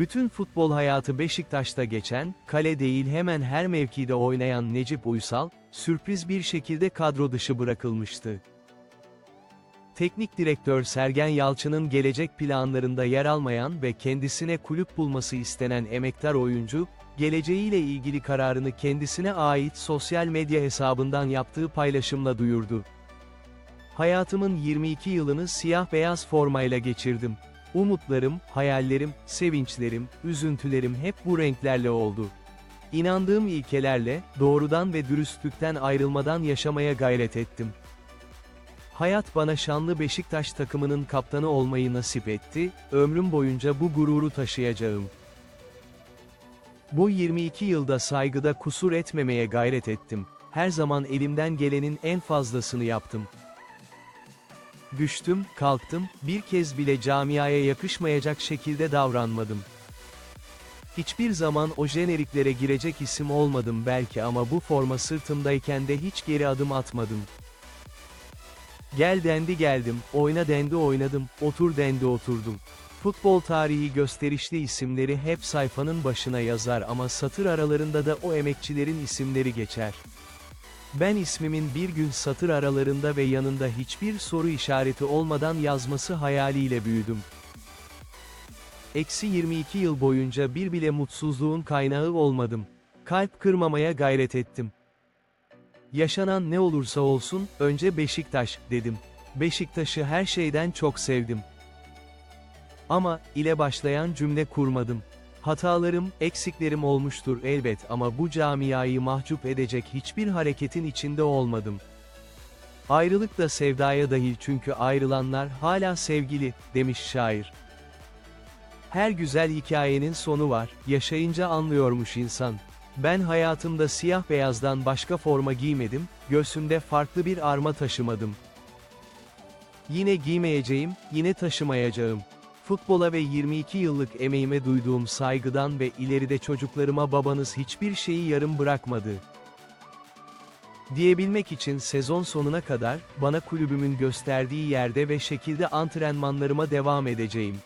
Bütün futbol hayatı Beşiktaş'ta geçen, kale değil hemen her mevkide oynayan Necip Uysal, sürpriz bir şekilde kadro dışı bırakılmıştı. Teknik direktör Sergen Yalçın'ın gelecek planlarında yer almayan ve kendisine kulüp bulması istenen emektar oyuncu, geleceğiyle ilgili kararını kendisine ait sosyal medya hesabından yaptığı paylaşımla duyurdu. Hayatımın 22 yılını siyah beyaz formayla geçirdim. Umutlarım, hayallerim, sevinçlerim, üzüntülerim hep bu renklerle oldu. İnandığım ilkelerle, doğrudan ve dürüstlükten ayrılmadan yaşamaya gayret ettim. Hayat bana şanlı Beşiktaş takımının kaptanı olmayı nasip etti, ömrüm boyunca bu gururu taşıyacağım. Bu 22 yılda saygıda kusur etmemeye gayret ettim. Her zaman elimden gelenin en fazlasını yaptım. Düştüm, kalktım, bir kez bile camiaya yakışmayacak şekilde davranmadım. Hiçbir zaman o jeneriklere girecek isim olmadım belki ama bu forma sırtımdayken de hiç geri adım atmadım. Gel dendi geldim, oyna dendi oynadım, otur dendi oturdum. Futbol tarihi gösterişli isimleri hep sayfanın başına yazar ama satır aralarında da o emekçilerin isimleri geçer. Ben ismimin bir gün satır aralarında ve yanında hiçbir soru işareti olmadan yazması hayaliyle büyüdüm. Eksi 22 yıl boyunca bir bile mutsuzluğun kaynağı olmadım. Kalp kırmamaya gayret ettim. Yaşanan ne olursa olsun, önce Beşiktaş, dedim. Beşiktaş'ı her şeyden çok sevdim. Ama, ile başlayan cümle kurmadım. Hatalarım, eksiklerim olmuştur elbet ama bu camiayı mahcup edecek hiçbir hareketin içinde olmadım. Ayrılık da sevdaya dahil çünkü ayrılanlar hala sevgili, demiş şair. Her güzel hikayenin sonu var, yaşayınca anlıyormuş insan. Ben hayatımda siyah beyazdan başka forma giymedim, göğsümde farklı bir arma taşımadım. Yine giymeyeceğim, yine taşımayacağım. Futbola ve 22 yıllık emeğime duyduğum saygıdan ve ileride çocuklarıma babanız hiçbir şeyi yarım bırakmadı. Diyebilmek için sezon sonuna kadar, bana kulübümün gösterdiği yerde ve şekilde antrenmanlarıma devam edeceğim.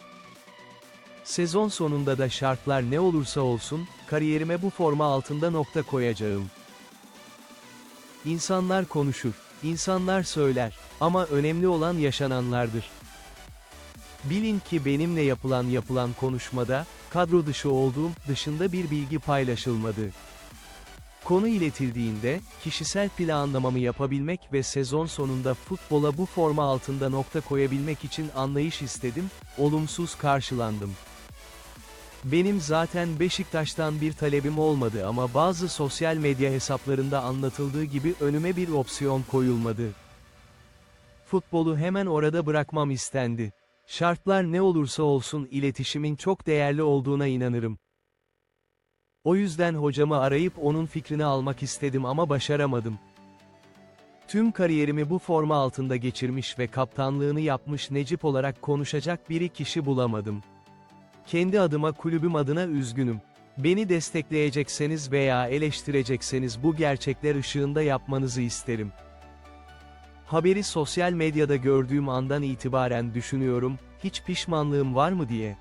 Sezon sonunda da şartlar ne olursa olsun, kariyerime bu forma altında nokta koyacağım. İnsanlar konuşur, insanlar söyler, ama önemli olan yaşananlardır. Bilin ki benimle yapılan yapılan konuşmada, kadro dışı olduğum, dışında bir bilgi paylaşılmadı. Konu iletildiğinde, kişisel planlamamı yapabilmek ve sezon sonunda futbola bu forma altında nokta koyabilmek için anlayış istedim, olumsuz karşılandım. Benim zaten Beşiktaş'tan bir talebim olmadı ama bazı sosyal medya hesaplarında anlatıldığı gibi önüme bir opsiyon koyulmadı. Futbolu hemen orada bırakmam istendi. Şartlar ne olursa olsun iletişimin çok değerli olduğuna inanırım. O yüzden hocamı arayıp onun fikrini almak istedim ama başaramadım. Tüm kariyerimi bu forma altında geçirmiş ve kaptanlığını yapmış Necip olarak konuşacak biri kişi bulamadım. Kendi adıma kulübüm adına üzgünüm. Beni destekleyecekseniz veya eleştirecekseniz bu gerçekler ışığında yapmanızı isterim. Haberi sosyal medyada gördüğüm andan itibaren düşünüyorum, hiç pişmanlığım var mı diye.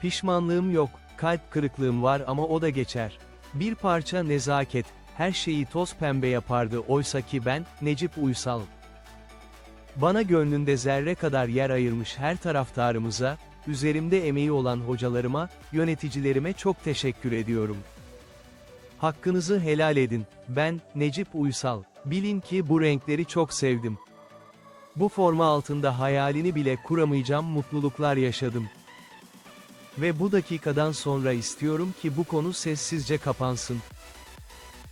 Pişmanlığım yok, kalp kırıklığım var ama o da geçer. Bir parça nezaket, her şeyi toz pembe yapardı oysa ki ben, Necip Uysal. Bana gönlünde zerre kadar yer ayırmış her taraftarımıza, üzerimde emeği olan hocalarıma, yöneticilerime çok teşekkür ediyorum. Hakkınızı helal edin, ben, Necip Uysal. Bilin ki bu renkleri çok sevdim. Bu forma altında hayalini bile kuramayacağım mutluluklar yaşadım. Ve bu dakikadan sonra istiyorum ki bu konu sessizce kapansın.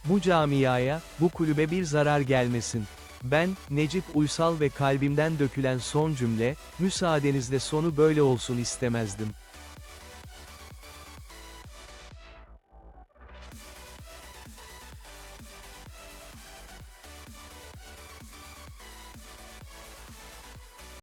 Bu camiaya, bu kulübe bir zarar gelmesin. Ben, Necip Uysal ve kalbimden dökülen son cümle, müsaadenizle sonu böyle olsun istemezdim.